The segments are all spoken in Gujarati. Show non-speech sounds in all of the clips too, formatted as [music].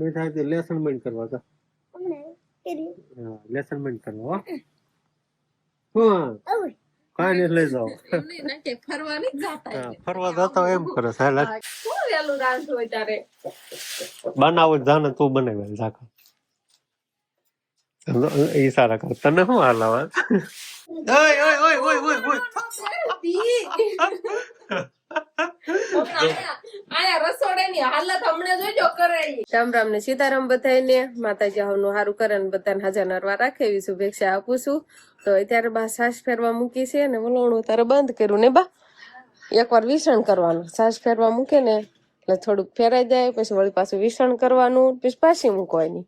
નહીં થાય તે લેસન બંધ કરવા જા હમણાં કરી. હા લેસન બંધ કરવા હા. કાંઈ નહીં લઈ જાઓ. ફરવા જાતા એમ કરે સાહેબ હાલ. હાલ. શું વેલું રાંધવું હોય તારે? બનાવો જાને તું બનાવે ઝાકા ઈશારા કર. તને શું હાલ આવે? [laughs] ઓય ઓય ઓય ઓય ઓય ઓય [laughs] આયા રસોડાની હાલત હમણાં જોજો કરે રામ સીતારામ બધાને માતાજી હવનું સારું કરે ને બધાને હાજર નરવા રાખે એવી શુભેચ્છા આપું તો અત્યારે બા સાસ ફેરવા મૂકી છે ને વલોણું તારે બંધ કર્યું ને બા. એકવાર વિસણ કરવાનું. સાસ ફેરવા મૂકે ને એટલે થોડુંક ફેરાઈ જાય, પછી વળી પાછું વિસણ કરવાનું, પછી પાછી મૂકવાની.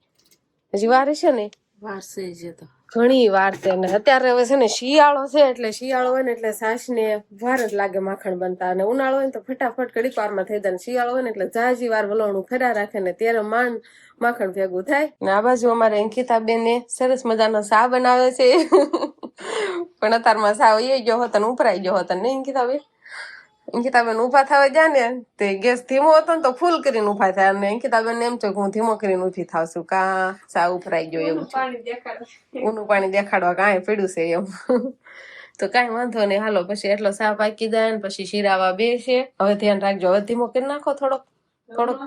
હજી વાર છે ને? વારસે છે તો. ઘણી વાર છે. ને અત્યારે હવે છે ને શિયાળો છે એટલે શિયાળો હોય ને એટલે સાસ ને વાર જ લાગે માખણ બનતા. અને ઉનાળો હોય ને તો ફટાફટ ઘડીક વારમાં થઈ જાય. શિયાળો હોય ને એટલે જાજી વાર વલણું ફેરા રાખે ને ત્યારે માંડ માખણ ભેગું થાય. ને આ બાજુ અમારે અંકિતા બેને સરસ મજાનો સા બનાવે છે. [laughs] પણ અત્યારમાં સા એ ગયો હતો ને ઉપરાઈ ગયો હતો. ને અંકિતા બેન અંકિતાબેન ઊભા થવા જાય ને તે ગેસ ધીમો હતો ને તો ફૂલ કરીને ઊભા થાય અને અંકિતાબેન એમ છે કે હું ધીમો કરીને ઊભી થાવ છું કા સા ઉભરાઈ ગયો એવું ઊનું પાણી દેખાડવા કાંઈ પીડ્યું છે એમ. તો કાંઈ વાંધો નહીં હાલો પછી એટલો સા પાકી જાય ને પછી શીરાવા બે છે હવે ધ્યાન રાખજો હવે ધીમો કરી નાખો થોડોક થોડોક.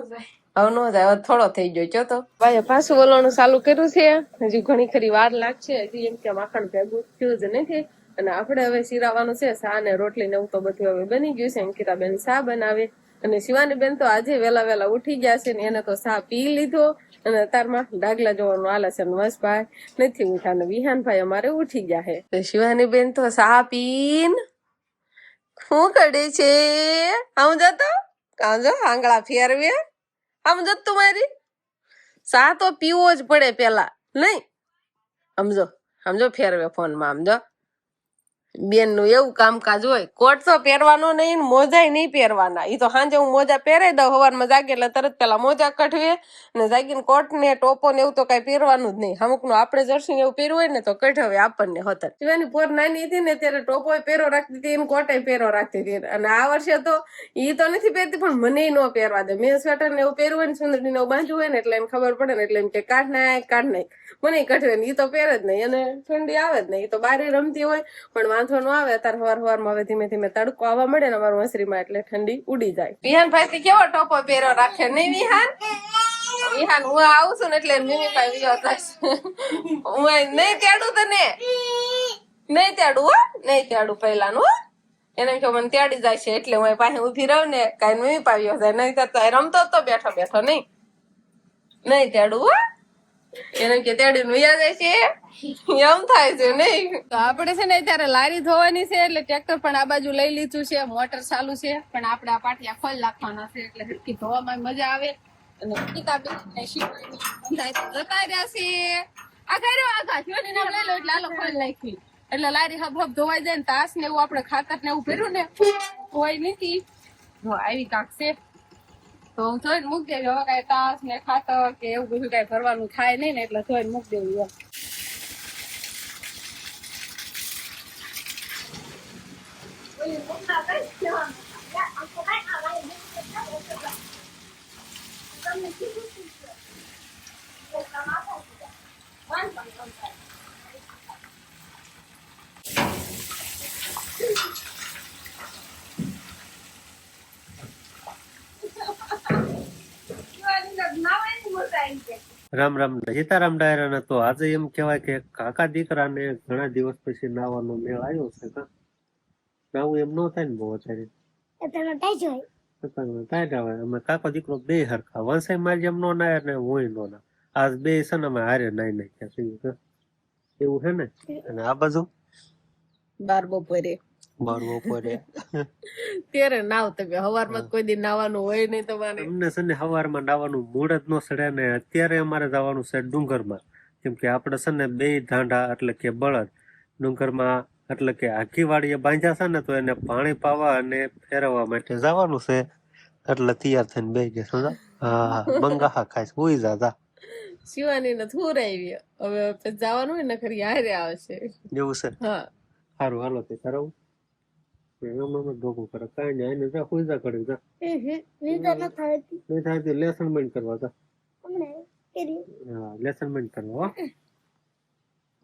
હવે નો જાય થોડો થઈ ગયો ચો તો. ભાઈ પાછું વલણું ચાલુ કર્યું છે. હજી ઘણી ખરી વાર લાગશે. હજી એમ કે માખણ ભેગું થયું જ નથી. અને આપણે હવે સિરાવાનું છે સા ને રોટલી ને એવું તો બધું હવે બની ગયું છે. અંકિતા બેન સા બનાવે. અને શિવાની બેન તો આજે વેલા વેલા ઉઠી ગયા છે ને એને તો સા પી લીધો. અને તારમાં ડાગલા જોવાનું આલે છે નમસ્ભાઈ નથી ઉઠા ને વિહાનભાઈ અમારે ઉઠી ગયા છે. શિવાની બેન તો સા પીન શું કરે છે? આવું જતો કાંજો આંગળા ફેરવે આમ જત તું મારી સા તો પીવો જ પડે પેલા નહીં સમજો સમજો ફેરવે ફોનમાં, સમજો. બેનનું એવું કામકાજ હોય, કોટ તો પહેરવાનો નહીં મોજાય નહીં પહેરવાના. એ તો સાંજે હું મોજા પહેરાઈ દઉં સવારમાં જાગે એટલે તરત પેલા મોજા કઢવે ને જાગીને કોટ ને ટોપો ને એવું તો કઈ પહેરવાનું જ નહીં. અમુકનું આપણે જર્સી એવું પહેરવું હોય ને તો કઢવે આપણને હોતર. શિવાની પોર નાની હતી ને ત્યારે ટોપો પહેરો રાખતી હતી ને કોટે પહેરો રાખતી હતી. અને આ વર્ષે તો ઈ તો નથી પહેરતી, પણ મને ન પહેરવા દે. મેં સ્વેટર ને એવું પહેરવું હોય ને સુંદરી ને એવું બાંધવું હોય ને, એટલે એને ખબર પડે ને, એટલે એમ કે કાઢ નાખ કાઢ નાખ મને કઢવે ને ઈ તો પહેરે જ નહીં. અને ઠંડી આવે જ નહીં. એ તો બારે રમતી હોય, પણ વાંધો ન આવે અત્યારે હવાર હવારમાં હવે ધીમે ધીમે તડકો આવવા મળે ને અમારું મસરીમાં એટલે ઠંડી ઉડી જાય. વિહાન ભાઈ કેવો ટોપો પહેરો રાખે નહીં વિહાન? વિહાન, હું આવું છું ને એટલે મિમી ભાઈ વિયો હું નહીં તેડું તને. નહીં તેડું નહીં તેડું પહેલાનું એને કહો મને તેડી જાય છે એટલે હું પાસે ઊભી રહું ને કાંઈ મિમી પાવ્યો જાય. નહીં તો રમતો તો બેઠો બેઠો નહીં. નહીં તેડું હો. એને કે તેડીને વયા જાય છે એમ થાય છે નહીં. તો આપણે છે ને અત્યારે લારી ધોવાની છે એટલે ટ્રેક્ટર પણ આ બાજુ લઈ લીધું છે, મોટર ચાલુ છે, પણ આપણે આ પાટિયા ખોલ નાખવાના છે એટલે હરખી ધોવામાં મજા આવે. અને ને શિવાની જતા રહ્યા છે. આ કર્યો આગા શિવાની નામ લઈ લો એટલે આલો ખોલ નાખી એટલે લારી હબ હબ ધોવાઈ જાય ને તાસ ને એવું આપણે ખાતર ને એવું ભર્યું ને હોય નથી. આવી કાંક છે. તો હું જોઈને મૂકી દેજો હવે કાંઈ તાસ ને ખાતર કે એવું બધું કાંઈ ભરવાનું થાય નહીં ને એટલે થોડીક મૂકી દેવું એમ. રામ રામ ને સીતારામ ડાયરા તો આજે એમ કહેવાય કે કાકા દીકરાને ઘણા દિવસ પછી નાવાનો મેળ આવ્યો છે કા નાવું એમ ન થાય ને બહુ અત્યારે ના હોય. અમે કાકો દીકરો બે હરખા. વંશાઈ મારી જેમ નો નાય ને હું નો ના આજ બે છે ને અમે હારે નાઈ નાખ્યા એવું છે ને? અને આ બાજુ? બાર બપોરે. મારું બપોરે ત્યારે નાવ તમે હવારમાં કોઈ દી નાવાનું હોય નહીં તમારે. અમને છે ને સવારમાં નાવાનું મૂળ જ ન સડે ને અત્યારે અમારે જવાનું છે ડુંગરમાં. કેમ કે આપણે છે ને બે ધાંડા એટલે કે બળદ ડુંગરમાં એટલે કે આખી વાડીએ બાંધ્યા છે ને તો એને પાણી પાવા અને ફેરવવા માટે જવાનું છે. એટલે તૈયાર થઈને બે ગયા સમજા હા બંગાહા ખાઈશ હુઈ જા જા. શિવાની ને થોરાવી હવે જવાનું હોય ને ખરી હારે આવશે. એવું છે? હા. સારું હાલો તે કરાવું. એમાં ભોગું કરે કાંઈ નહીં આઈને જા હુઈ જા કરી જા નીંદર ન થતી નહીં થાય તો લેસન બંધ કરવા જા હા લેસન બંધ કરો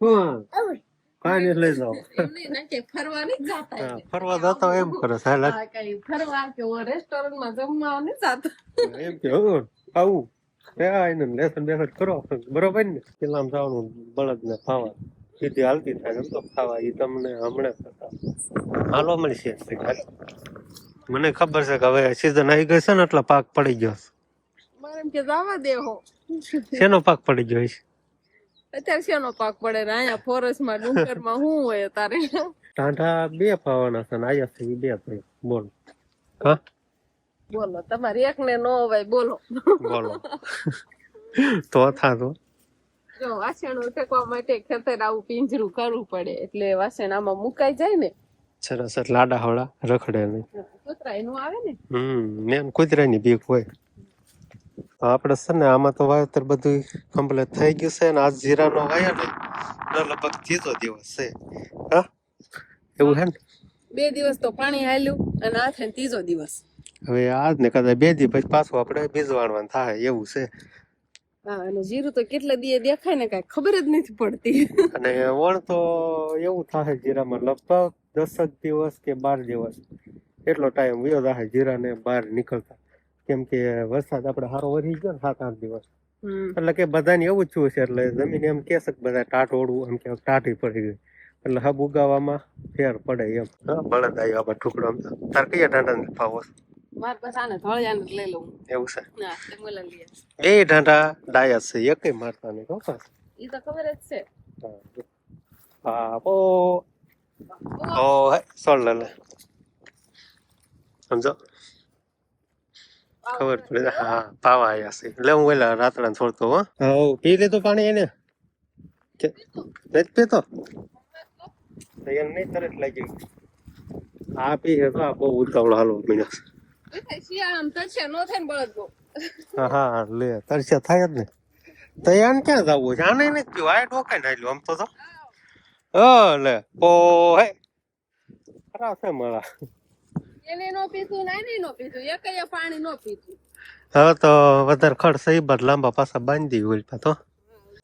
હો કાંઈ નહીં લઈ જાઓ ફરવા નહીં જાતા એમ કે બરોબર ને પેલા જવાનું બળદ ને ખાવા સીધી હાલતી થાય તો ખાવા એ તમને હમણાં કરતા હાલો મળશે મને ખબર છે કે હવે સીઝન આવી ગઈ છે ને એટલે પાક પડી ગયો મારે એમ કે જવા દેહો શેનો પાક પડી ગયો છે? અત્યારે શેનો પાક પડે ને અહીંયા ડુંગરમાં શું હોય તારે? ટાંઠા બે પાવાના છે ને આયા છે બે ભાઈ બોલો. હા? બોલો તમારે એક ને નો હોય બોલો. બોલો. તો થા તો જો વાસણ ઉટકવા માટે ખેતર આવું પિંજરું કરવું પડે. એટલે વાસણ આમાં મુકાઈ જાય ને. સરસ એટલે આડા રખડે નહીં. કૂતરા એનું આવે ને? હમ મેન કુતરાની બીક હોય. આપણે છે ને આમાં તો વાવેતર બધું કમ્પ્લીટ થઈ ગયું છે ને આજ જીરાનો વાયા ને લગભગ ત્રીજો દિવસ છે. હા? એવું હે ને? બે દિવસ તો પાણી હાલ્યું અને આ થઈને ત્રીજો દિવસ. હવે આજ ને કદાચ બે દિવસ પછી પાછું આપણે બીજ વાળવાનું થાય એવું છે. હા અને જીરું તો કેટલા દીએ દેખાય ને કાંઈ ખબર જ નથી પડતી. અને વણ તો એવું થાય જીરામાં લગભગ દસક દિવસ કે બાર દિવસ એટલો ટાઈમ વયો જાય જીરાને બહાર નીકળતા. કેમ કે વરસાદ આપણે સારો વધી ગયો ને સાત આઠ દિવસ. એટલે કે બધાને એવું જ થયું છે એટલે જમીન એમ કે છે કે બધા ટાટ ઓળવું એમ કે ટાટી પડી ગઈ. એટલે હબ ઉગાવામાં ફેર પડે એમ. હા બળદ આવ્યો આપણે ટુકડો. તાર કયા ઢાંઢા ફાવો છે? મારે બસ આને ધોળિયાને લઈ લઉં. એવું છે? ના તે મુલા લઈએ બે ઢાંઢા ડાયા છે એકય મારતા. તો ખબર જ છે. હા આપો ઓ સોળ લે. સમજો? ખબર પડે હા પાવા આયા છે. એટલે હું વેલા રાતડા છોડતો હો હા. પી લેતો પાણી એને? નથી પીતો? એને નહીં તરત લાગી આ પી તો આ બહુ ઉતાવળ હાલો મીના નો થાય ને હા લે તરસ્યા થાય જ ને. તો ક્યાં જવું છે? આને નથી પીવું આ ડોકાઈ નાખ્યું આમ તો તો. લે ઓ હે. ખરા છે મારા. એને નો પીધું ને નો પીધું એકય પાણી નો પીધું. હવે તો વધારે ખર્ચ એ બાદ લાંબા પાછા બાંધી હોય પાછો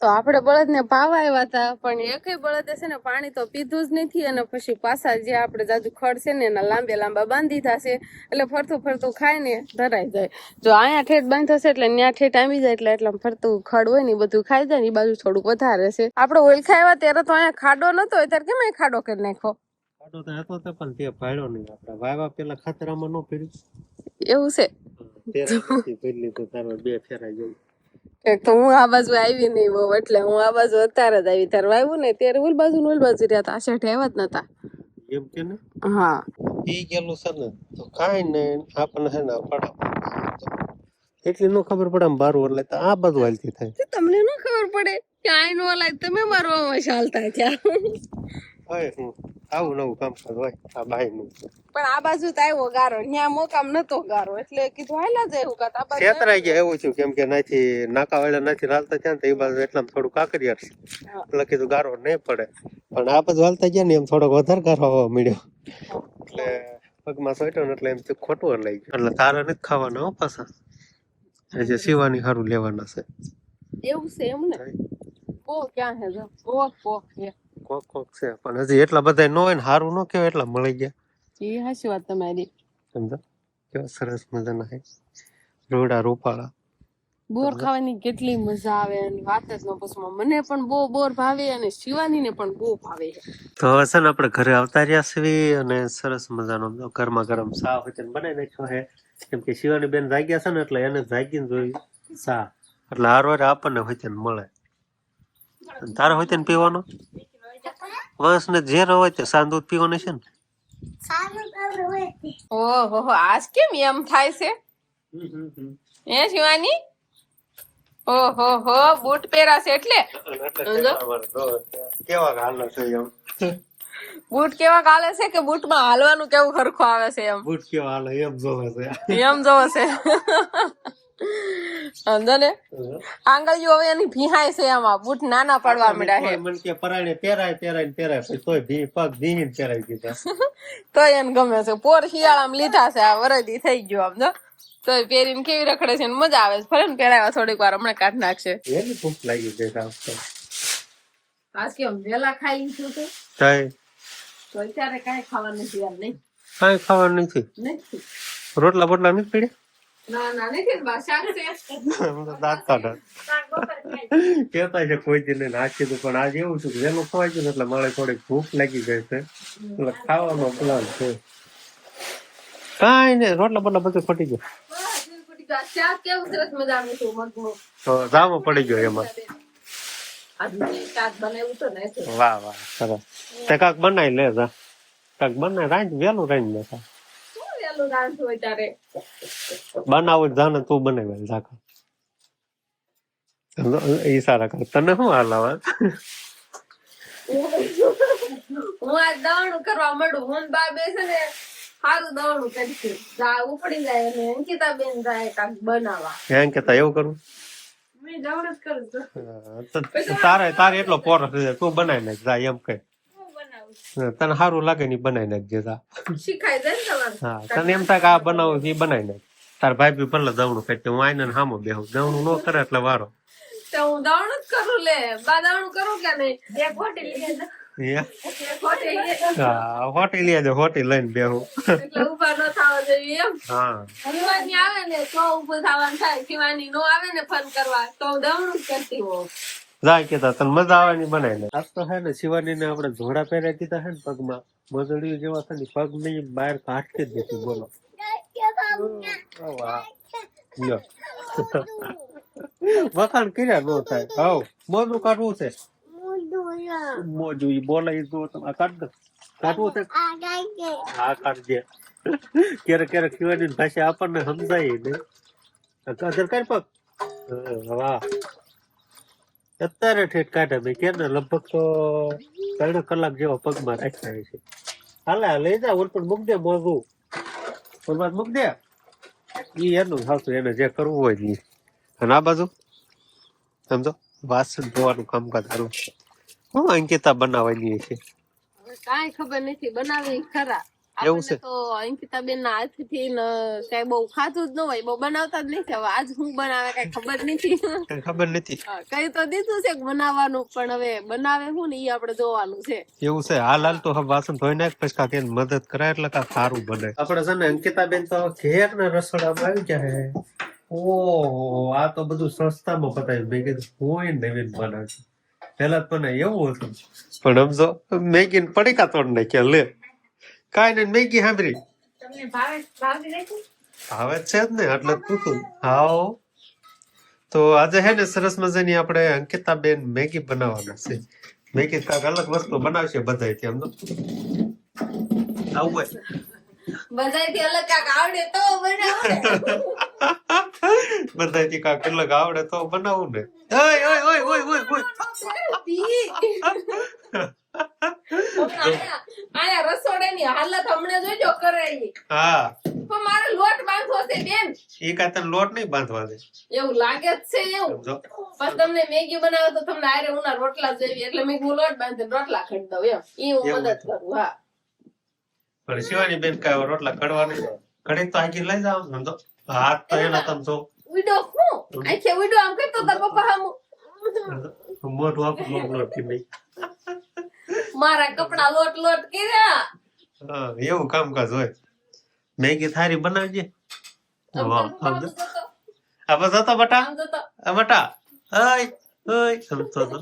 તો આપણે બળદ ને પાવા આવ્યા હતા પણ એકય બળદે છે ને પાણી તો પીધું જ નથી અને પછી પાછા જે આપણે જાજુ ખડ છે ને એના લાંબે લાંબા બાંધી થશે એટલે ફરતું ફરતું ખાય ને ધરાઈ જાય. જો અહીંયા ઠેઠ બંધ થશે એટલે ત્યાં ઠેઠ આવી જાય એટલે એટલે ફરતું ખડ હોય ને બધું ખાઈ જાય ને એ બાજુ થોડુંક વધારે છે. આપણે ઓળખા આવ્યા ત્યારે તો અહીંયા ખાડો નતો ત્યારે કેમ ખાડો કરી નાખો ખાડો તો હતો તો પણ તે ભાડો નહીં. આપણે વાયવા પેલા ખાતરામાં ન ફેર્યું એવું છે. તેરા પછી ફેરી લીધું તારો બે ફેરા જેવું. એક તો હું આ બાજુ આવી નહીં બહુ એટલે હું આ બાજુ અત્યારે જ આવી. ત્યારે આવ્યું ને ત્યારે ઓલ બાજુ ઓલ બાજુ રહ્યા હતા. આ ઠેવા જ નતા. એમ કે ને? હા. એ ગયેલું છે ને તો કાંઈ નહીં આપણને છે ને પડા. એટલી નો ખબર પડે આમ બારું એટલે તો આ બાજુ હાલતી થાય. તમને નો ખબર પડે કે આઈ નો લાગ તમે મારવામાં ચાલતા ત્યાં આવું નવું કામ હોય. આ બાઈ નું. પણ આ બાજુ તો આવ્યો ગારો. ત્યાં મોકામ નતો ગારો. એટલે કીધું હાલા જાય હું કાતા બાજુ છેતરાઈ ગયા એવું છું કેમ કે નાથી નાકા વાળા નાથી હાલતા ત્યાં તો એ બાજુ એટલામાં થોડું કાકરિયાર છે. એટલે કીધું ગારો નહીં પડે. પણ આ બાજુ હાલતા ગયા ને એમ થોડોક વધારે ગારો આવવા મળ્યો. એટલે પગમાં સોટ્યો ને એટલે એમ તો ખોટું લઈ ગયું. એટલે તારે નથી ખાવાના હો પાછા. આજે સીવાની સારું લેવાના છે. એવું છે એમ ને પો ક્યાં હે જો? પો એ કોક કોક છે. પણ હજી એટલા બધા ન હોય ને સારું ન કહેવાય એટલા મળી ગયા. એ હાચી વાત તમારી. સમજો? કેવા સરસ મજાના હે રોડા રોપાળા. બોર ખાવાની કેટલી મજા આવે અને વાત જ ન પૂછમાં મને પણ બહુ બોર ભાવે અને શિવાનીને પણ બહુ ભાવે. તો હવે છે ને આપણે ઘરે આવતા રહ્યા છીએ અને સરસ મજાનો ગરમા ગરમ સા વચન બનાવી નાખ્યો છે. કેમ કે શિવાની બેન જાગ્યા છે ને એટલે એને જાગીને જોઈ સા એટલે હાર વાર આપણને વચન મળે. તારે વચન પીવાનો? વંશ ને ઝેર હોય તે સા દૂધ પીવાનું છે ને. ઓહો આજ કેમ એમ થાય છે? એ શિવાની? ઓહો હો બૂટ પહેરાશે એટલે? કેવા હાલ? છે એમ બૂટ કેવા કાલે છે કે બૂટમાં હાલવાનું કેવું ખરખું આવે છે એમ? બૂટ કેવા હાલે એમ જોવે છે. એમ જોવે છે. સમજો ને? આંગળીઓ હવે એની ભીહાય છે એમાં બૂટ નાના પડવા મળ્યા છે. મને કે પરાણે પહેરાય પહેરાય ને પહેરાય પછી તોય ભી પગ ભીહીને પહેરાઈ દીધા. [laughs] તો એને ગમે છે. પોર શિયાળામાં લીધા છે. આ વરદી થઈ ગયો આમ તો તો પહેરીને કેવી રખડે છે ને મજા આવે છે. ફરે ને પહેરાવા થોડીક વાર હમણાં કાઢ નાખશે. એની ભૂખ લાગી છે આ વખતે. આજ કેમ વેલા ખાઈ લીધું તો તો અત્યારે કઈ ખાવાનું નથી યાર નહીં? કાંઈ ખાવાનું નથી. નથી. રોટલા બોટલા નથી પીડ્યા? કેતા છે. કોઈ દી ને નાખી દીધું પણ આજે એવું છે કે એટલે મારે થોડીક ભૂખ લાગી ગઈ છે. એટલે ખાવાનો પ્લાન છે. કાંઈ નહીં રોટલા બોટલા બધું ફૂટી ગયું. તો જામો પડી ગયો એમાં. વાહ વાહ સરસ. તે કાક બનાવી લે કાક બનાવી રાંધ વેલું રાંધ નાખા વહેલું રાંધવું હોય ત્યારે. બનાવું જાને તું બનાવી ઈશારા કર. તને શું હાલ આવે? હું આ દવણું કરવા મળું હું ને બા બેસે ને સારું દવણું કરીશું. જા ઉપડી જાય અને અંકિતા બેન જાય કાંઈક બનાવવા એમ કેતા એવું કરું? મેં દવણ જ કરું છું. હા, તો તારે તારે એટલો પોરો થઈ તું બનાવી નાખ જા એમ કઈ હું બનાવું હા, તને સારું લાગે ને બનાવી નાખજે જા. શીખાય ને હા તને એમ થાય કે આ બનાવું એ બનાવી નાખ. તાર ભાઈ બી ભલે દવણું ખાઈ હું આઈને હામો બેહું. દવણું ન કરે એટલે વારો. તો હું દવણ જ કરું લે. બા દવણું કરું કે નહીં? એક ખોટી લીધે હે? આજે લઈને બેહું. એટલે ઊભા ન થવા જોઈએ એમ. હા. આવે ને તો ઉભું થવાનું થાય. શિવાની નો આવે ને ફોન કરવા તો હું દવણું જ કરતી હોઉં. જાય કેતા તને મજા આવે ને બનાવી લે આજ તો હે ને શિવાની ને આપણે ઘોડા પહેર્યા દીધા હે ને પગમાં. મજડીઓ જેવા છે ને પગ નહીં બહાર કાઢતી જ દેતી બોલો. ઓ વાહ [laughs] વખાણ કર્યા નો થાય. હાવ મોજું કાઢવું છે. મોજું ઈ બોલે ઈ તો તમે આ કાઢ દો. કાઢવું છે? હા કાઢજે. ક્યારેક ક્યારેક શિવાની ભાષા આપણને સમજાય ને કદર કર પગ. હા, વાહ. અત્યારે ઠેઠ કાઢે મેં કે ને, લગભગ તો ત્રણ કલાક જેવા પગમાં રાખ્યા છે હાલે લઈ જા, ઓલ પણ મૂક દે મોજું ઓલ મૂક દે. એ એનું થાતું એને જે કરવું હોય એ અને આ બાજુ? સમજો? વાસણ ધોવાનું કામકાજ કરવું. હું અંકિતા બનાવવાની છે કાંઈ ખબર નથી, બનાવી ખરા. એવું છે? તો અંકિતા બેન ના હાથથી ને કઈ બહુ ખાતું જ ન હોય બહુ બનાવતા જ નથી. હવે આજ હું બનાવે કઈ ખબર નથી. કઈ ખબર નથી. કઈ તો દીધું છે બનાવવાનું પણ હવે બનાવે હું ને એ આપણે જોવાનું છે. એવું છે. હાલ હાલ તો હવે વાસણ ધોઈ નાખ પછી કાકે મદદ કરાય એટલે કા સારું બને. આપણે છે ને અંકિતા બેન તો ઘેર ને રસોડામાં આવી ગયા ઓહો આ તો બધું સસ્તામાં બતાવ્યું મેં કીધું કોઈ નવીન બનાવશે. પેલા તો મને એવું હતું. પણ સમજો મેગી ને પડીકા તોડ નાખ્યા લે. કાંઈ નહીં મેગી સાંભળી. તમને ભાવે ભાવતી નથી? ભાવે છે જ ને એટલે પૂછું. હાવ તો આજે હે ને સરસ મજાની આપણે અંકિતા બેન મેગી બનાવવાના છે. મેગી કાક અલગ વસ્તુ બનાવશે બધા એમ તો આવું હોય. બધાયથી અલગ કાંઈક આવડે તો બનાવો ને બધાથી કાંઈક અલગ આવડે તો બનાવું ને ઓય ઓય ઓય. ઓય ઓય ઓય. [laughs] [laughs] આયા રસોડાની હાલત હમણાં જોજો કરાઈ હા. પણ મારે લોટ બાંધવો છે બેન. એ કાંઈ તને લોટ નહીં બાંધવા દે? એવું લાગે જ છે એવું. પણ તમને મેગી બનાવો તો તમને આરે ઉના રોટલા જોઈએ એટલે મેં હું લોટ બાંધી રોટલા ખડી દઉં એમ. ઈ હું મદદ કરું હા. પણ શિવાની બેન કા રોટલા કડવાની કડી તો આખી લઈ જાવ સમજો હાથ તો એના તમ જો. ઉડો હું આખે ઉડો આમ કરતો તાર પપ્પા હમ. મોઢું આપણું લોટ લોટથી નહીં મારા કપડા લોટ લોટ કર્યા. હા એવું કામકાજ હોય. મેગી થારી બનાવજે. આ બસ હતો બટા? બટા? હય હય સમજો તો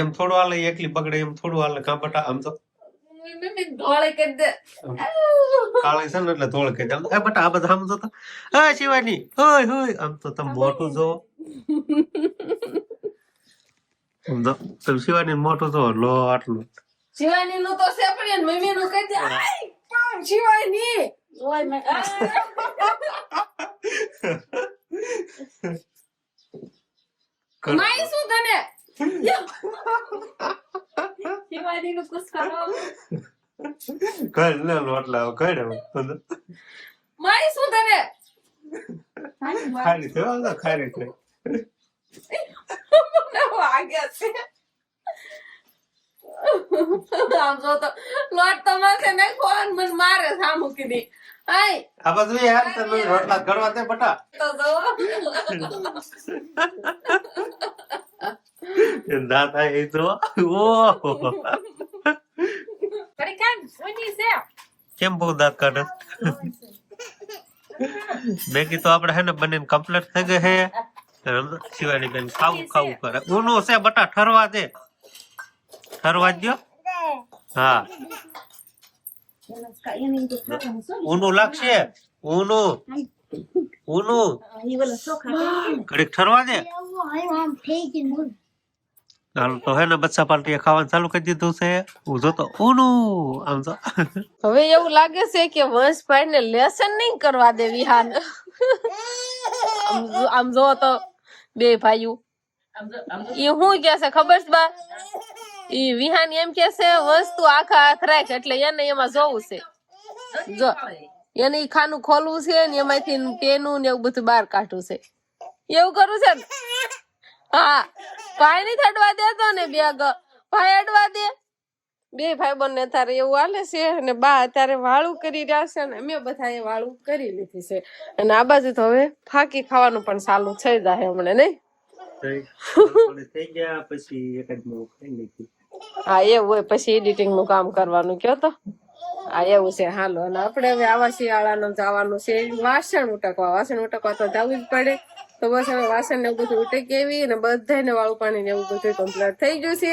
એમ થોડું હાલે એકલી બગડે એમ થોડું હાલે. કાં બટા આમ તો. ઢોળે કરી દે. કાળી છે ને એટલે ધોળ કહી દે. એ બટા આ બધા આમ જોતો હા શિવાની. હોય હોય. આમ તો તમે મોટું જો. તમે શિવાની મોટું જો લો આટલું. શિવાની નું તો છે પણ મમ્મી નું કહી દે આય, પણ શિવાની? ઓય મેં માઈ શું તને શિવાજી નું કુછ કરો ઘર લે લોટલા ઘર સમજો માઈ શું તને ખાલી થયો ખાલી થઈ વાગે છે આમ જો તો. લોટ તો માથે નાખો અને મને મારે સામું કીધી આય આ બધું યાર તમે રોટલા ઘડવા દે બટા. તો જો. દાંત એ તો ઓહો ઘડી કાંઈ ઊંધી છે. કેમ બહુ દાંત કાઢે? મેગી તો આપણે હે ને બનીને કમ્પ્લીટ થઈ ગઈ હે. શિવાની બેન ખાવું ખાવું કરે. ઊનું છે બટા ઠરવા દે. ઠરવા દો હા. ઊનું લાગશે. ઊનું ઊનું ઘડીક ઠરવા દે. હાલ તો હે ને બચ્ચા પાલટીએ ખાવાનું ચાલુ કરી દીધું છે. હું જોતો ઉનું. આમ તો હવે એવું લાગે છે કે વંશભાઈ ને લેસન નહીં કરવા દે વિહાન આમ જો- આમ જો તો બે ભાઈઓ. એ હું કે છે ખબર છે બા? એ વિહાન એમ કે છે વસ્તુ આખા હાથ રાખ એટલે એને એમાં જોવું છે. જો એને ખાનું ખોલવું છે ને એમાંથી પેનું ને એવું બધું બહાર કાઢવું છે. એવું કરવું છે ને? હા. ભાઈ નહીં થડવા દેતો ને બે ગ- ભાઈ અડવા દે. બે ભાઈ બંને તારે એવું હાલે છે અને બા અત્યારે વાળું કરી રહ્યા છે અને અમે બધા એ વાળું કરી લીધી છે. અને આ બાજુ તો હવે ફાકી ખાવાનું પણ ચાલુ થઈ જાય હમણાં નહીં? [laughs] થઈ ગયા. પછી હા એવું હોય પછી એડિટિંગનું કામ કરવાનું કયો તો? હા એવું છે હાલો અને આપણે હવે આવા શિયાળાનું જવાનું છે. વાસણ ઉટકવા વાસણ ઉટકવા તો જવું જ પડે. તો બસ હવે વાસણ ને એવું બધું ઉટકી આવી અને બધાને વાળું પાણી ને એવું બધું કમ્પ્લીટ થઈ ગયું છે.